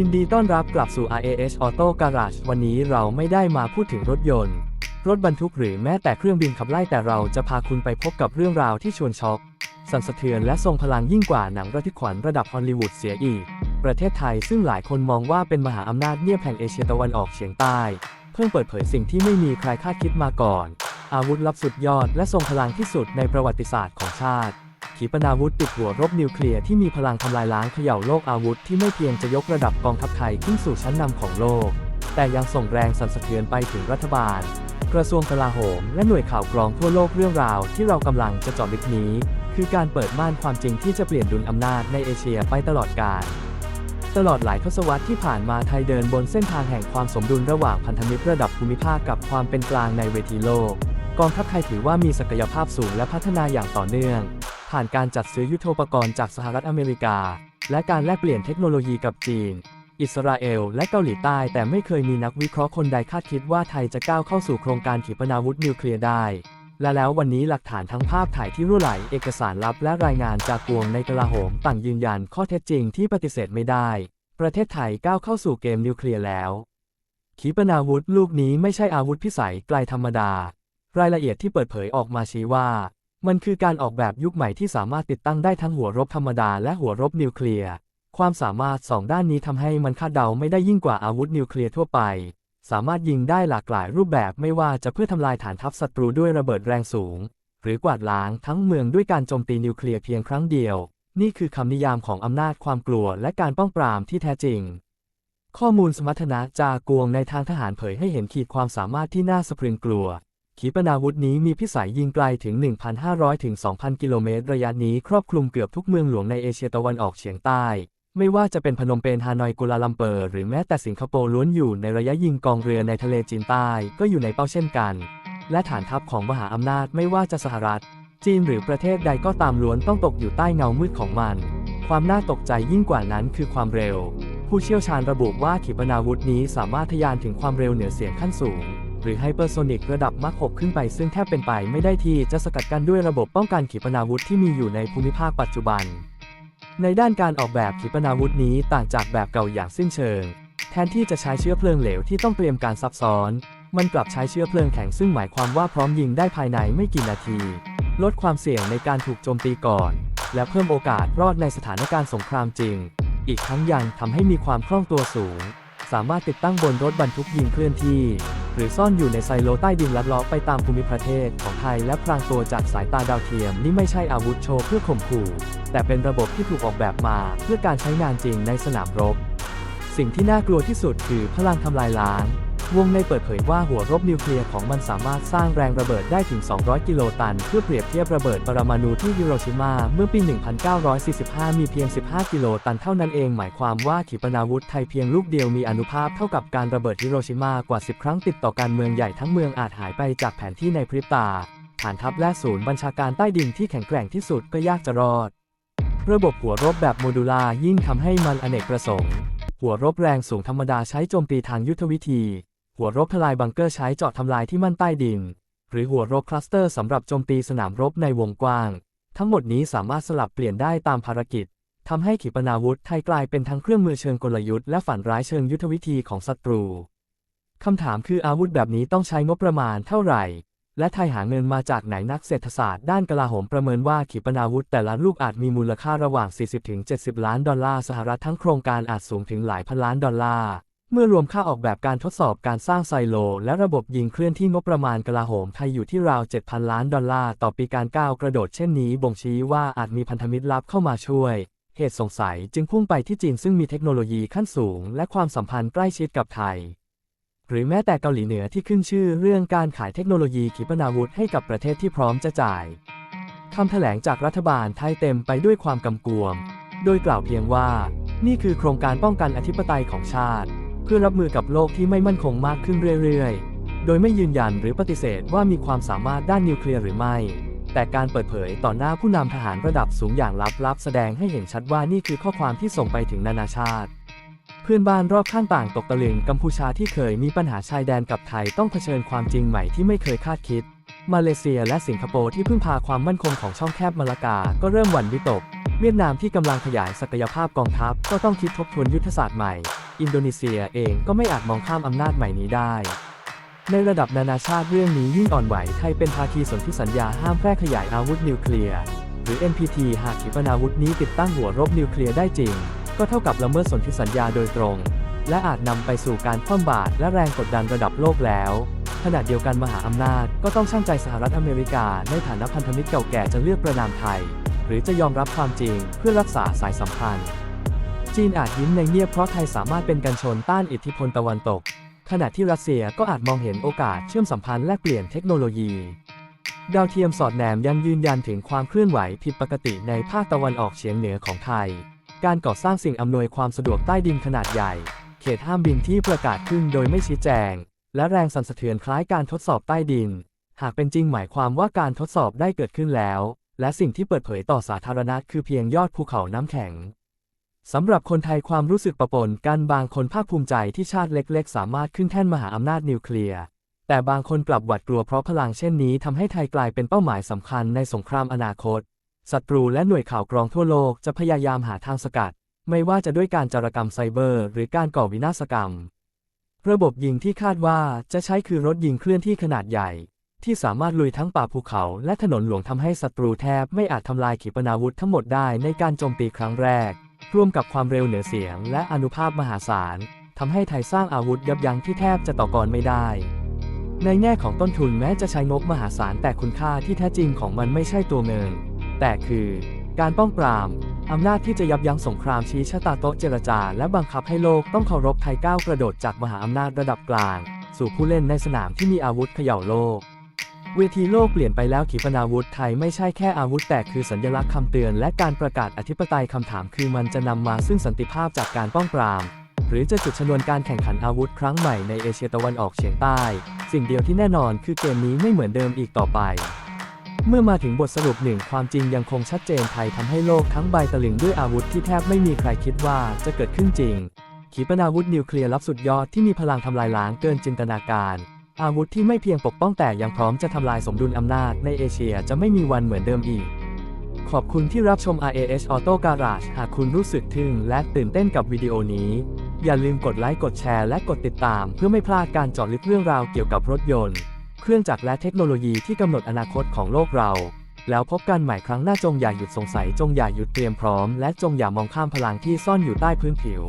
ยินดีต้อนรับกลับสู่ RAS Auto Garage วันนี้เราไม่ได้มาพูดถึงรถยนต์ รถบรรทุกหรือแม้แต่เครื่องบินขับไล่แต่เราจะพาคุณไปพบกับเรื่องราวที่ชวนช็อกสั่นสะเทือนและทรงพลังยิ่งกว่าหนังระทึกขวัญระดับฮอลลีวูดเสียอีก ประเทศไทยซึ่งหลายคนมองว่าเป็นมหาอำนาจเงียบแห่งเอเชียตะวันออกเฉียงใต้ เพิ่งเปิดเผยสิ่งที่ไม่มีใครคาดคิดมาก่อน อาวุธลับสุดยอดและทรงพลังที่สุดในประวัติศาสตร์ของชาติ ขีปนาวุธติดหัวรบนิวเคลียร์ที่มีพลังทำลายล้างเขย่าโลกอาวุธที่ไม่เพียงจะยกระดับกองทัพไทยขึ้นสู่ชั้นนำของโลก แต่ยังส่งแรงสั่นสะเทือนไปถึงรัฐบาล กระทรวงกลาโหม และหน่วยข่าวกรองทั่วโลกเรื่องราวที่เรากำลังจะเจาะลึกนี้ คือการเปิดม่านความจริงที่จะเปลี่ยนดุลอำนาจในเอเชียไปตลอดกาลตลอดหลายทศวรรษที่ผ่านมาไทยเดินบนเส้นทางแห่งความสมดุลระหว่างพันธมิตรระดับภูมิภาคกับความเป็นกลางในเวทีโลก กองทัพไทยถือว่ามีศักยภาพสูงและพัฒนาอย่างต่อเนื่อง ผ่านการจัดซื้อยุทโธปกรณ์จากสหรัฐอเมริกา และการแลกเปลี่ยนเทคโนโลยีกับจีน อิสราเอล และเกาหลีใต้ แต่ไม่เคยมีนักวิเคราะห์คนใดคาดคิดว่าไทยจะก้าวเข้าสู่โครงการขีปนาวุธนิวเคลียร์ได้ และแล้ววันนี้หลักฐานทั้งภาพถ่ายที่รั่วไหล เอกสารลับและรายงานจากกวงในกลาโหมต่างยืนยันข้อเท็จจริงที่ปฏิเสธไม่ได้ ประเทศไทยก้าวเข้าสู่เกมนิวเคลียร์แล้ว ขีปนาวุธลูกนี้ไม่ใช่อาวุธพิสัยไกลธรรมดา รายละเอียดที่เปิดเผยออกมาชี้ว่า มันคือการออกแบบยุคใหม่ที่สามารถติดตั้งได้ทั้งหัวรบธรรมดาและหัวรบนิวเคลียร์ ความสามารถสองด้านนี้ทำให้มันคาดเดาไม่ได้ยิ่งกว่าอาวุธนิวเคลียร์ทั่วไป สามารถยิงได้หลากหลายรูปแบบไม่ว่าจะเพื่อทำลายฐานทัพศัตรูด้วยระเบิดแรงสูง หรือกวาดล้างทั้งเมืองด้วยการโจมตีนิวเคลียร์เพียงครั้งเดียว นี่คือคำนิยามของอำนาจความกลัวและการป้องปรามที่แท้จริง ข้อมูลสมรรถนะจากวงในทางทหารเผยให้เห็นขีดความสามารถที่น่าสะพรึงกลัว ขีปนาวุธนี้มีพิสัยยิงไกลถึง 1,500 ถึง 2,000 กิโลเมตร ระยะนี้ครอบคลุมเกือบทุกเมืองหลวงในเอเชียตะวันออกเฉียงใต้ ไม่ว่าจะเป็นพนมเปญฮานอยกัวลาลัมเปอร์ หรือแม้แต่สิงคโปร์ล้วนอยู่ในระยะยิงกองเรือในทะเลจีนใต้ก็อยู่ในเป้าเช่นกัน และฐานทัพของมหาอำนาจไม่ว่าจะสหรัฐ จีนหรือประเทศใดก็ตามล้วนต้องตกอยู่ใต้เงามืดของมัน ความน่าตกใจยิ่งกว่านั้นคือความเร็ว ผู้เชี่ยวชาญระบุว่าขีปนาวุธนี้สามารถทะยานถึงความเร็วเหนือเสียงขั้นสูง หรือไฮเปอร์โซนิกระดับมัค6ขึ้นไปซึ่งแทบเป็นไปไม่ได้ที่จะสกัดกั้นด้วยระบบป้องกันขีปนาวุธที่มีอยู่ในภูมิภาคปัจจุบัน ในด้านการออกแบบขีปนาวุธนี้ต่างจากแบบเก่าอย่างสิ้นเชิง แทนที่จะใช้เชื้อเพลิงเหลวที่ต้องเตรียมการซับซ้อน มันกลับใช้เชื้อเพลิงแข็งซึ่งหมายความว่าพร้อมยิงได้ภายในไม่กี่นาที ลดความเสี่ยงในการถูกโจมตีก่อน และเพิ่มโอกาสรอดในสถานการณ์สงครามจริง อีกทั้งยังทำให้มีความคล่องตัวสูง สามารถติดตั้งบนรถบรรทุกยิงเคลื่อนที่ หรือซ่อนอยู่ในไซโลใต้ดินลัดเลาะไปตามภูมิประเทศของไทยและพรางตัวจากสายตาดาวเทียมนี่ไม่ใช่อาวุธโชว์เพื่อข่มขู่ แต่เป็นระบบที่ถูกออกแบบมาเพื่อการใช้งานจริงในสนามรบ สิ่งที่น่ากลัวที่สุดคือพลังทำลายล้าง วงในเปิดเผยว่าหัวรบนิวเคลียร์ของมันสามารถสร้างแรงระเบิดได้ถึง 200 กิโลตัน เพื่อเปรียบเทียบระเบิดปรมาณูที่ฮิโรชิมาเมื่อปี 1945 มีเพียง 15 กิโลตันเท่านั้นเอง หมายความว่าขีปนาวุธไทยเพียงลูกเดียวมีอนุภาพเท่ากับการระเบิดฮิโรชิมากว่า 10 ครั้งติดต่อการเมืองใหญ่ทั้งเมืองอาจหายไปจากแผนที่ในพริบตา ฐานทัพและศูนย์บัญชาการใต้ดินที่แข็งแกร่งที่สุดก็ยากจะรอด ระบบหัวรบแบบโมดูลายิ่งทำให้มันอเนกประสงค์ หัวรบแรงสูงธรรมดาใช้โจมตีทางยุทธวิธี หัวรบทลายบังเกอร์ใช้เจาะทำลายที่มั่นใต้ดิน หรือหัวรบคลัสเตอร์สำหรับโจมตีสนามรบในวงกว้าง ทั้งหมดนี้สามารถสลับเปลี่ยนได้ตามภารกิจทำให้ขีปนาวุธไทยกลายเป็นทั้งเครื่องมือเชิงกลยุทธ์และฝันร้ายเชิงยุทธวิธีของศัตรู คำถามคืออาวุธแบบนี้ต้องใช้งบประมาณเท่าไหร่ และไทยหาเงินมาจากไหนนักเศรษฐศาสตร์ด้านกลาโหมประเมินว่าขีปนาวุธแต่ละลูกอาจมีมูลค่าระหว่าง 40-70 ล้านดอลลาร์สหรัฐทั้งโครงการอาจสูงถึงหลายพันล้านดอลลาร์ เมื่อรวมค่าออกแบบการทดสอบการสร้างไซโล และระบบยิงเคลื่อนที่งบประมาณกลาโหมไทยอยู่ที่ราว 7,000 ล้านดอลลาร์ต่อปีการก้าวกระโดดเช่นนี้บ่งชี้ว่าอาจมีพันธมิตรลับเข้ามาช่วย เหตุสงสัยจึงพุ่งไปที่จีนซึ่งมีเทคโนโลยีขั้นสูง และความสัมพันธ์ใกล้ชิดกับไทย หรือแม้แต่เกาหลีเหนือที่ขึ้นชื่อเรื่องการขายเทคโนโลยีขีปนาวุธให้กับประเทศที่พร้อมจะจ่ายคำแถลงจากรัฐบาลไทยเต็มไปด้วยความกำกวม โดยกล่าวเพียงว่า นี่คือโครงการป้องกันอธิปไตยของชาติ พื่อรับมือกับโลกที่ไม่มั่นคงมากขึ้นเรื่อยๆ โดยไม่ยืนยันหรือปฏิเสธว่ามีความสามารถด้านนิวเคลียร์หรือไม่ แต่การเปิดเผยต่อหน้าผู้นำทหารระดับสูงอย่างลับๆ แสดงให้เห็นชัดว่านี่คือข้อความที่ส่งไปถึงนานาชาติ เพื่อนบ้านรอบข้างต่างตกตะลึงกัมพูชาที่เคยมีปัญหาชายแดนกับไทยต้องเผชิญความจริงใหม่ที่ไม่เคยคาดคิด มาเลเซียและสิงคโปร์ที่พึ่งพาความมั่นคงของช่องแคบมาลากา ก็เริ่มหวั่นวิตก เวียดนามที่กำลังขยายศักยภาพกองทัพก็ต้องคิดทบทวนยุทธศาสตร์ใหม่ อินโดนีเซียเองก็ไม่อาจมองข้ามอำนาจใหม่นี้ได้ ในระดับนานาชาติเรื่องนี้ยิ่งอ่อนไหวไทยเป็นภาคีสนธิสัญญาห้ามแพร่ขยายอาวุธนิวเคลียร์ หรือ NPT หากขีปนาวุธนี้ติดตั้งหัวรบนิวเคลียร์ได้จริง ก็เท่ากับละเมิดสนธิสัญญาโดยตรง และอาจนำไปสู่การคว่ำบาตรและแรงกดดันระดับโลกแล้วขณะเดียวกันมหาอำนาจก็ต้องช่างใจสหรัฐอเมริกา ในฐานะพันธมิตรเก่าแก่จะเลือกประนามไทย หรือจะยอมรับความจริงเพื่อรักษาสายสัมพันธ์ จีนอาจยิ้มในเงียบเพราะไทยสามารถเป็นกันชนต้านอิทธิพลตะวันตก ขณะที่รัสเซียก็อาจมองเห็นโอกาสเชื่อมสัมพันธ์แลกเปลี่ยนเทคโนโลยี ดาวเทียมสอดแนมยังยืนยันถึงความเคลื่อนไหวผิดปกติในภาคตะวันออกเฉียงเหนือของไทย การก่อสร้างสิ่งอำนวยความสะดวกใต้ดินขนาดใหญ่ เขตห้ามบินที่ประกาศขึ้นโดยไม่ชี้แจง และแรงสั่นสะเทือนคล้ายการทดสอบใต้ดิน หากเป็นจริงหมายความว่าการทดสอบได้เกิดขึ้นแล้ว และสิ่งที่เปิดเผยต่อสาธารณะคือเพียงยอดภูเขาน้ำแข็ง สำหรับคนไทยความรู้สึกประปนกันบางคนภาคภูมิใจที่ชาติเล็กๆ สามารถขึ้นแท่นมหาอำนาจนิวเคลียร์ แต่บางคนกลับหวาดกลัวเพราะพลังเช่นนี้ทำให้ไทยกลายเป็นเป้าหมายสำคัญในสงครามอนาคต ศัตรูและหน่วยข่าวกรองทั่วโลกจะพยายามหาทางสกัด ไม่ว่าจะด้วยการจารกรรมไซเบอร์ หรือการก่อวินาศกรรม ระบบยิงที่คาดว่าจะใช้คือรถยิงเคลื่อนที่ขนาดใหญ่ ที่สามารถลุยทั้งป่าภูเขาและถนนหลวงทำให้ศัตรูแทบไม่อาจทำลายขีปนาวุธทั้งหมดได้ในการโจมตีครั้งแรก ร่วมกับความเร็วเหนือเสียง และอนุภาพมหาศาลทำให้ไทยสร้างอาวุธยับยั้งที่แทบจะต่อกรไม่ได้ ในแง่ของต้นทุนแม้จะใช้งบมหาศาลแต่คุณค่าที่แท้จริงของมันไม่ใช่ตัวเงิน แต่คือ การป้องปรามอำนาจที่จะยับยั้งสงครามชี้ชะตาโต๊ะเจรจา และบังคับให้โลกต้องเคารพไทยก้าวกระโดดจากมหาอำนาจระดับกลาง สู่ผู้เล่นในสนามที่มีอาวุธเขย่าโลก เวทีโลกเปลี่ยนไปแล้วขีปนาวุธไทยไม่ใช่แค่อาวุธแต่คือสัญลักษณ์คำเตือนและการประกาศอธิปไตยคำถามคือมันจะนำมาซึ่งสันติภาพจากการป้องปราม หรือจะจุดชนวนการแข่งขันอาวุธครั้งใหม่ในเอเชียตะวันออกเฉียงใต้ สิ่งเดียวที่แน่นอนคือเกมนี้ไม่เหมือนเดิมอีกต่อไป เมื่อมาถึงบทสรุปหนึ่งความจริงยังคงชัดเจนไทยทำให้โลกทั้งใบตะลึงด้วยอาวุธที่แทบไม่มีใครคิดว่าจะเกิดขึ้นจริงขีปนาวุธนิวเคลียร์ลับสุดยอดที่มีพลังทำลายล้างเกินจินตนาการ อาวุธที่ไม่เพียงปกป้องแต่ยังพร้อมจะทำลายสมดุลอำนาจในเอเชียจะไม่มีวันเหมือนเดิมอีก ขอบคุณที่รับชม RAS Auto Garage หากคุณรู้สึกทึ่งและตื่นเต้นกับวิดีโอนี้ อย่าลืมกดไลค์กดแชร์และกดติดตาม เพื่อไม่พลาดการเจาะลึกเรื่องราวเกี่ยวกับรถยนต์ เครื่องจักรและเทคโนโลยีที่กำหนดอนาคตของโลกเรา แล้วพบกันใหม่ครั้งหน้าจงอย่าหยุดสงสัยจงอย่าหยุดเตรียมพร้อมและจงอย่ามองข้ามพลังที่ซ่อนอยู่ใต้พื้นผิว